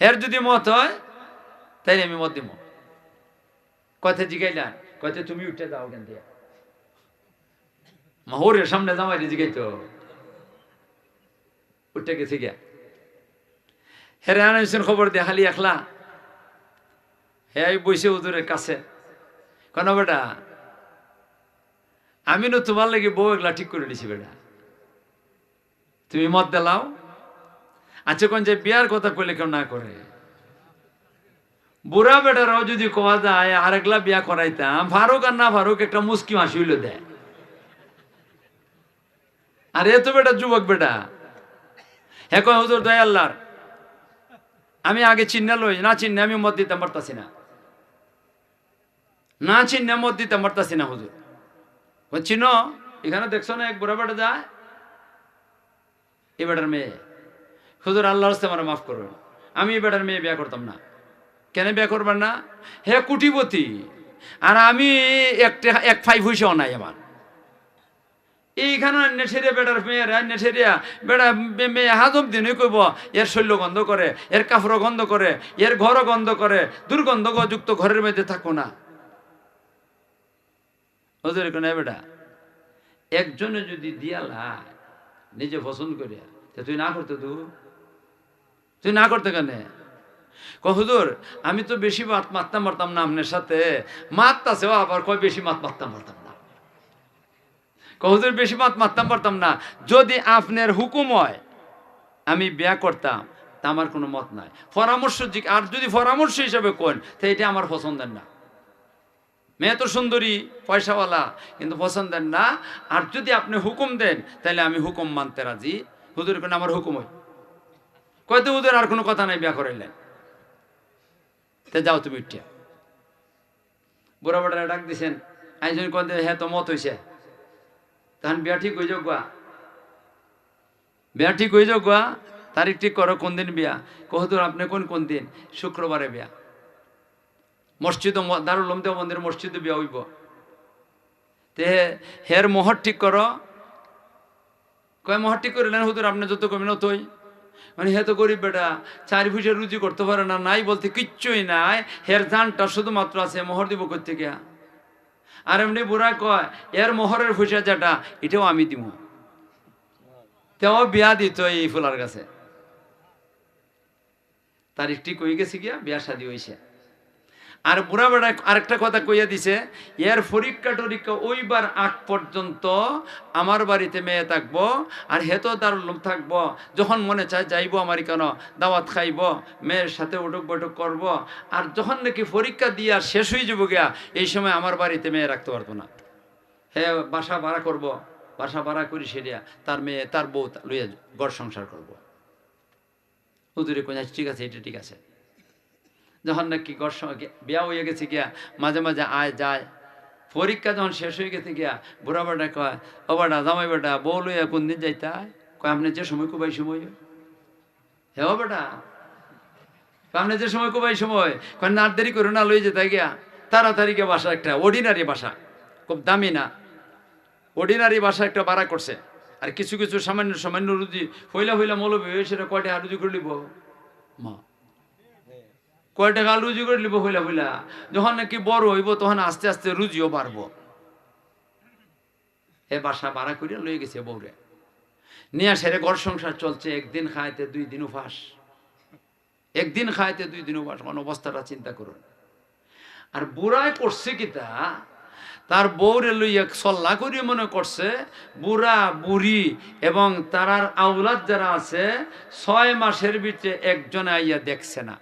এর যদি মত হয়, তাইলে আমি মত দিব কথা জিগাইলাম কথা তুমি উঠে যাও কেন দিয়া মাহরের সামনে জামাই জিগাই তো উঠে গেছে গিয়া। হেরে আনাইছেন খবর দিয়ে খালি একলা। হে বসে উদুরের কাছে। কেন বেটা আমি না তোমার লাগে বউ এগুলা ঠিক করে দিছি বেটা। তুমি মত দিলাও আচ্ছা কোন যে বিয়ার কথা কইলে কেউ না করে। বুড়া বেটারাও যদি কোয়া যায়, আরেকলা বিয়া করাইতাম, ফারুক আর না ফারুক, একটা মুস্কি হাসি দেয় আর এ তো বেটা যুবক বেটা। হ্যাঁ কয়, হুজুর দয় আল্লাহর, আমি আগে চিহ্না লই, না চিহ্নে আমি মত দিতে পারতাছি না। না চিহ্নে মত দিতে পারতাছি না, হুজুর। চিন এখানে দেখছ না এক বুড়া বেটা যায়? এ বেটার মেয়ে। হুজুর আল্লাহর হস্তে আমার মাফ করবেন। আমি বেটার মেয়ে বিয়া করতাম না। কেন বিয়া করবেন না? হে কুটিপতি, আর আমি একটা, এক ফাইভ হইসেও নাই আমার। এইখানে অন্য বেটার মেয়ের অন্য বেটা মেয়ে হাজম দিনই কইব, এর শৈল্য গন্ধ করে, এর কাপড় গন্ধ করে, এর ঘর গন্ধ করে দুর্গন্ধ যুক্ত ঘরের মধ্যে থাকো না। ওদের কোনো বেটা, একজনে যদি দিয়ালা নিজে পছন্দ করিয়া তুই না করতে তু তুই না করতে কেন? হুজুর, আমি তো বেশি মাত মারতাম পারতাম না আপনার সাথে। মারতাছেও আবার কয়, বেশি মাত মারতাম না। হুজুর, বেশি মাত মারতাম পারতাম না। যদি আপনার হুকুম হয়, আমি বিয়া করতাম, তা আমার কোনো মত নাই। পরামর্শ আর যদি পরামর্শ হিসাবে কোন তো এটা আমার পছন্দের না। মেয়ে তো সুন্দরী, পয়সাওয়ালা, কিন্তু পছন্দের না। আর যদি আপনি হুকুম দেন, তাহলে আমি হুকুম মানতে রাজি। হুজুর কোন আমার হুকুম হয়। কয়তো হুজুর আর কোনো কথা নাই, বিয়া করাইলেন তে যাও তুমি উঠিয়া। বুড়া বেটারা ডাক দিছেন, আইজন কন হ্যাঁ তো মত হইছে। তখন বিয়া ঠিক হয়ে যাও গোয়া। বিয়া ঠিক হয়ে যাও গোয়া, তারিখ ঠিক করো কোন দিন বিয়া। কহদুর আপনি কোন কোন দিন? শুক্রবারে বিয়া। মসজিদ দারুল লমদেও মন্দির মসজিদে বিয়া হইব। তে হের মোহর ঠিক করো। কয় মোহর ঠিক করিলেন হুজুর, আপনি যত কমিন তৈ মানে হে তো গরিব বেটা, চার পয়সা রুজি করতে পারে না, নাই বলতে কিচ্ছুই নাই, হের জানটা শুধুমাত্র আছে মোহর দিব করতে গিয়া আর এমনি বুড়া কয়, এর মোহরের পয়সা যেটা, এটাও আমি দিব তেও বিয়া দিত এই ফুলার কাছে। তার একটি কই গেছে গিয়া? বিয়া শাদি হয়েছে আর বুড়া বেড়া আরেকটা কথা কইয়া দিছে, এর পরীক্ষা টরীক্ষা ওইবার আগ পর্যন্ত আমার বাড়িতে মেয়ে থাকব, আর হেতো দারুল থাকব, যখন মনে চায় যাইবো আমার কেন, দাওয়াত খাইব, মেয়ের সাথে উঠুক বৈঠক করব, আর যখন নাকি পরীক্ষা দিয়া শেষ হয়ে যাব গিয়া, এই সময় আমার বাড়িতে মেয়ে রাখতে পারব না। হে, বাসা ভাড়া করব, বাসা ভাড়া করি সেরিয়া, তার মেয়ে, তার বউ লইয়া গড় সংসার করব। হুজুরে কোন ঠিক আছে, এটা ঠিক আছে। যখন নাকি বিয়া হয়ে গেছে গিয়া মাঝে মাঝে আয় যায়। পরীক্ষা যখন শেষ হয়ে গেছে গিয়া বুড়া বেটা কয়, ও বেটা, জামাই বেটা, বউ লইয়া কোন দিন যাইতা? কয়, আপনি যে সময় কুবাই সময়? হে ও বেটা আপনি যে সময় কুবাই সময়? কয়, না দেরি করে না লই যেতে গিয়া। তাড়াতাড়ি গিয়ে বাসা একটা অর্ডিনারি বাসা, খুব দামি না। অর্ডিনারি বাসা একটা ভাড়া করছে। আর কিছু কিছু সামান্য সামান্য রুজি, হইলা হইলা মৌলবী সেটা কয়টা রুজি করে লিব? মা কয় টাকা রুজি করে লিব হইলা হইলা যখন নাকি বড় হইব, তখন আস্তে আস্তে রুজিও বাড়বো। এ বাসা ভাড়া করে লয়ে গেছে বউরে। নিয়ে সেরে ঘর সংসার চলছে, একদিন খাইতে, দুই দিন উপাস। একদিন খাইতে, দুই দিন উপাস অবস্থাটা চিন্তা করুন। আর বুড়ায় করছে কি তা তার বউরে লইয়া সল্লা করি মনে করছে, বুড়া, বুড়ি এবং তারার আউলাদ যারা আছে, ছয় মাসের ভিতরে একজন আইয়া দেখছে না।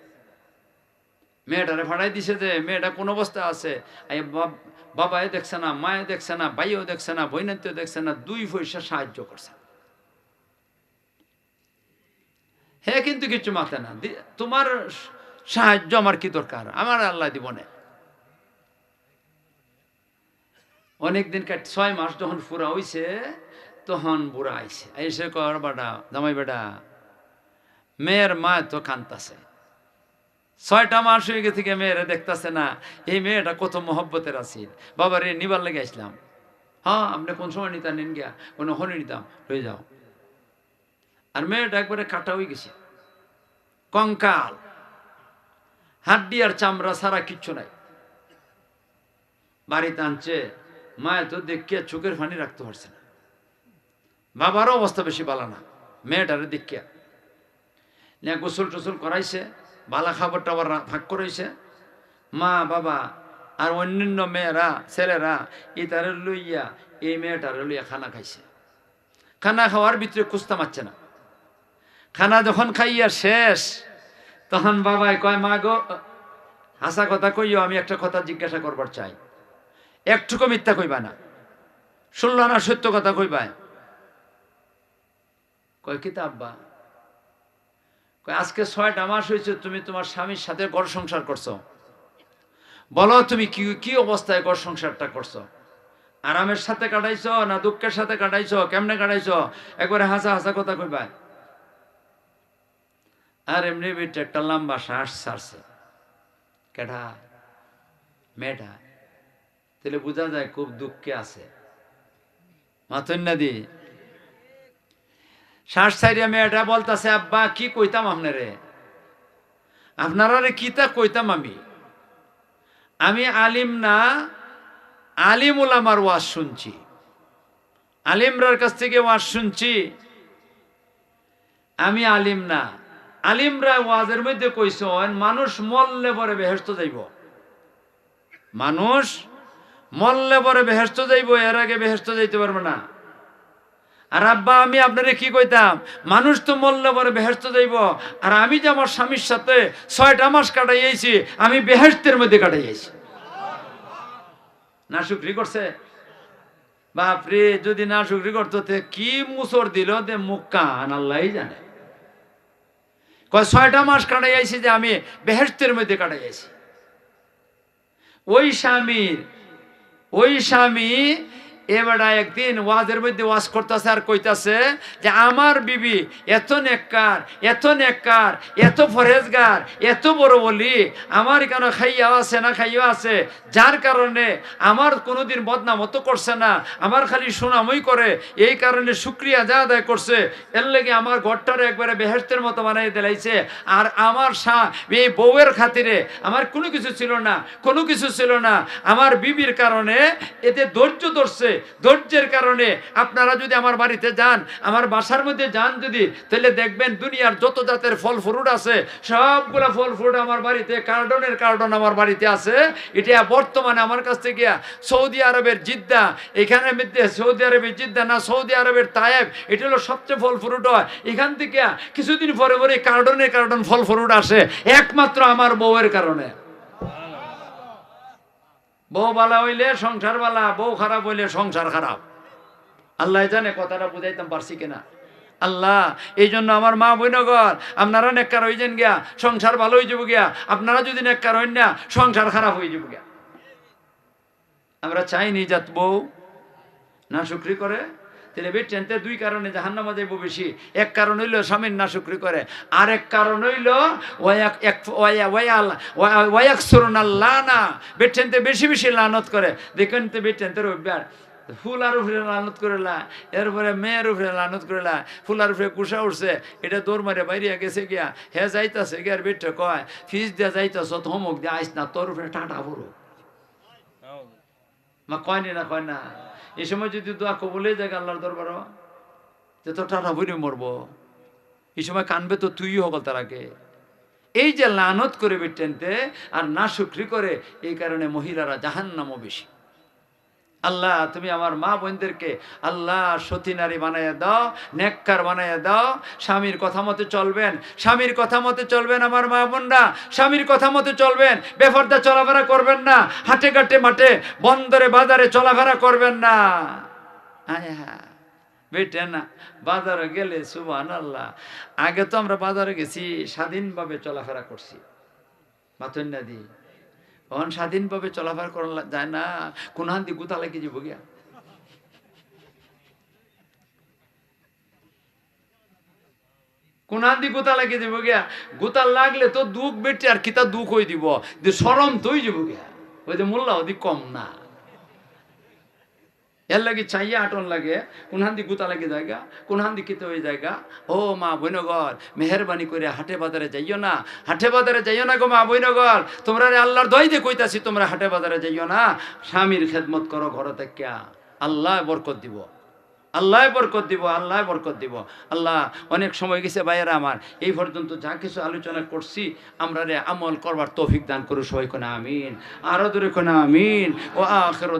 মেয়েটারে ভাড়াই দিছে যে, মেয়েটা কোন অবস্থা আছে? এই বাব- বাবাও দেখছে না, মায়ে দেখছে না, ভাইও দেখছে না বৈনাত্য দেখছে না, দুই পয়সা সাহায্য করছে। হে কিন্তু কিছু মাথে না। তোমার সাহায্য আমার কি দরকার? আমার আল্লাহ দিব না। অনেকদিন ছয় মাস যখন পুরা হইছে, তখন বুড়া আইছে। এসে কর বাটা জামাই বেটা মেয়ের মা তো কান্তাছে। ছয়টা মাস হয়ে গেছে গিয়ে মেয়েরা দেখতেছে না, এই মেয়েটা কত মহব্বতের আছিল। বাবা রে, নিবার লেগে আসলাম। হ্যাঁ আপনি কোন সময় নিতা নিন গিয়া, কোনো হনি নিতাম হয়ে যাও। আর মেয়েটা একবারে কাটা হয়ে গেছে। কঙ্কাল, হাড্ডি আর চামড়া ছাড়া কিচ্ছু নাই। বাড়িতে আনছে, মায়ে তো দেখিয়া চোখের ফানি রাখতে পারছে না। বাবারও অবস্থা বেশি ভালো না, মেয়েটারে দেখিয়া। গোসল টোসল করাইছে বালা খাবার টাবার ভাগ করাইছে মা, বাবা আর অন্যান্য মেয়েরা, ছেলেরা ইতারে লইয়া, এই মেয়েটারে লইয়া খানা খাইছে। খানা খাওয়ার ভিতরে কুস্তা মারছে না। খানা যখন খাইয়া শেষ, তখন বাবাই কয়, মা গো, হাসা কথা কইও, আমি একটা কথা জিজ্ঞাসা করবার চাই। একটুকু মিথ্যা কইবা না। শুনল না, সত্য কথা কইবায় কয় কিতা আব্বা? কয় আজকে ছয়টা মাস হয়েছে, তুমি তোমার স্বামীর সাথে ঘর সংসার করছ। বলো তুমি কি কি অবস্থায় ঘর সংসারটা করছ? আরামের সাথে কাটাইছো না দুঃখের সাথে কাটাইছো? কেমনে কাটাইছো? একবারে হাসা হাসা কথা কইবা। আর এমনি বেটে একটা লম্বা শ্বাস ছাড়ছে। কেডা? মেয়েটা। তাহলে বোঝা যায় খুব দুঃখে আছে। মাথন্যাদি শ্বাস ছাড়িয়া মেয়েটা বলতাছে, আব্বা, কি কইতাম আপনারে? আপনারা রে কিতা কইতাম আমি? আমি আলিম না আলিম ওলামার ওয়াজ শুনছি। আলিমরার কাছ থেকে ওয়াজ শুনছি। আমি আলিম না। আলিমরা ওয়াজের মধ্যে কইছেন মানুষ মরলে পরে বেহেস্ত যাইব। মানুষ মরলে পরে বেহেস্ত যাইব, এর আগে বেহেস্ত যাইতে পারবে না। আর আব্বা, আমি আপনারে কি কইতাম? মানুষ তো মরলে পরে বেহেস্ত যাইব। আর আমি যে আমার স্বামীর সাথে ছয়টা মাস কাটাইয়াছি আমি বেহেস্তের মধ্যে কাটাইয়াছি না শুক্রি করছে? বাপরে যদি না শুক্রি করতো কি মুসর দিল? তে মুখ কান আল্লাহ জানে। কয়, ছয়টা মাস কাটাই আইছি যে আমি বেহেস্তের মধ্যে কাটাই আইছি ওই স্বামীর, ওই স্বামী এবারে একদিন ওয়াজের মধ্যে ওয়াজ করতেছে আর কইতাছে যে, আমার বিবি এত নেককার এত নেককার, এত ফরেজগার এত বড় বলি আমার কেন খাইয়াও আছে না খাইয়াও আছে? যার কারণে আমার কোনোদিন বদনামত করছে না, আমার খালি সুনামই করে, এই কারণে শুক্রিয়া যা আদায় করছে। এর লেগে আমার ঘরটারে একবারে বেহেস্তের মতো বানাই দিলাইছে। আর আমার সা এই বউয়ের খাতিরে আমার কোনো কিছু ছিল না, কোনো কিছু ছিল না। আমার বিবির কারণে এতে ধৈর্য ধরছে ধৈর্যের কারণে আপনারা যদি আমার বাড়িতে যান, আমার বাসার মধ্যে যান যদি, তাহলে দেখবেন দুনিয়ার যত জাতের ফল ফ্রুট আছে, সবগুলা ফল ফ্রুট আমার বাড়িতে, কার্ডনের কার্ডন আমার বাড়িতে আছে। এটা বর্তমানে আমার কাছ থেকে সৌদি আরবের জিদ্দা এখানে মধ্যে সৌদি আরবের জিদ্দা না, সৌদি আরবের তায়েব, এটা হলো সবচেয়ে ফল ফ্রুট হয়। এখান থেকে কিছুদিন পরে পরে কার্ডনের কার্ডন ফল ফ্রুট আসে, একমাত্র আমার বউয়ের কারণে। বউ বালা হইলে সংসার বালা, বউ খারাপ হইলে সংসার খারাপ। আল্লাহ জানে কথাটা বুঝাইতাম পারছি কিনা। আল্লাহ এই জন্য আমার মা বইনগর আপনারা নেককার হইছেন গিয়া, সংসার ভালো হয়ে যাব গিয়া, আপনারা যদি নেককার হইন না, সংসার খারাপ হয়ে যাব গিয়া। আমরা চাইনি যাত বউ না শুক্রি করে তাহলে বেটেনতে দুই কারণে জাহান্নামা যাইব বেশি। এক কারণ হইল স্বামীর না শুক্রি করে, আর এক কারণ হইল ওয়াক এক ওয়া ওয়াল ওয়াক সুরনাল্লাহ না বেটেনতে বেশি বেশি লানত করে। দেখেন তো বেটেনতে রবিবার ফুলার উপরে লানত করেলা, এরপরে মেয়ের উপরে লানত করেলা ফুলার উপরে কুসা উঠছে, এটা দৌড় মারে বাইরে গেছে গিয়া, হে যাইতাছে গিয়ার বেটে কয় ফিজ দিয়া যাইতাছ, ধমক দিয়ে আইস না, তোর উপরে টাটা বড় মা কয়নি না কয় না? এই সময় যদি দোয়া কবলে যায় আল্লাহর দরবার যে তো টাটা বইরে মরবো। এই সময় কানবে তো তুই হকল তারাকে এই যে লানত করে বেটেনতে আর না শুক্রি করে, এই কারণে মহিলারা জাহান্নামও বেশি। আল্লাহ, তুমি আমার মা বোনদেরকে আল্লাহ সতী নারী বানাইয়া দাও, নেককার বানাইয়া দাও। স্বামীর কথা মতো চলবেন, স্বামীর কথা মতো চলবেন আমার মা বোনরা। স্বামীর কথা মতো চলবেন, বেফর্দা চলাফেরা করবেন না, হাটে ঘাটে মাঠে, বন্দরে বাজারে চলাফেরা করবেন না। হ্যাঁ হ্যাঁ বেটে না, বাজারে গেলে সুবান আল্লাহ আগে তো আমরা বাজারে গেছি, স্বাধীনভাবে চলাফেরা করছি। মাতন্যা তখন স্বাধীনভাবে চলাফেরা করা যায় না। কোন হান্তি গুতা লাগিয়ে যে গিয়া? কোন হান্তি গুতা লাগিয়ে দিব গিয়া? গুতা লাগলে তো দুঃখ বেটে আর কিতা দুঃখ হয়ে দিব? সরম তুই যাব গিয়া। ওই যে মোল্লা অধিক কম না। এর লাগে চাইয়া আটন লাগে, কোন হান্দি গুতা লাগে জায়গা কোন হান্দি কিতে হয়ে জায়গা ও মা বৈনগর, মেহরবানি করে হাটে বাজারে যাইও না, হাটে বাজারে যাইও না গো মা বৈনগর। তোমরা রে আল্লাহর দই দিয়ে কইতাছি, তোমরা হাটে বাজারে যাইও না। স্বামীর খেদমত করো ঘর থেকে। আল্লাহ বরকত দিব। আল্লাহ বরকত দিব, আল্লাহ বরকত দিব। আল্লাহ, অনেক সময় গেছে ভাইয়েরা আমার, এই পর্যন্ত যা কিছু আলোচনা করছি, আমরা রে আমল করবার তৌফিক দান করু সবাই কোনা আমিন। আরও দূরে কোনা আমিন। ও আখের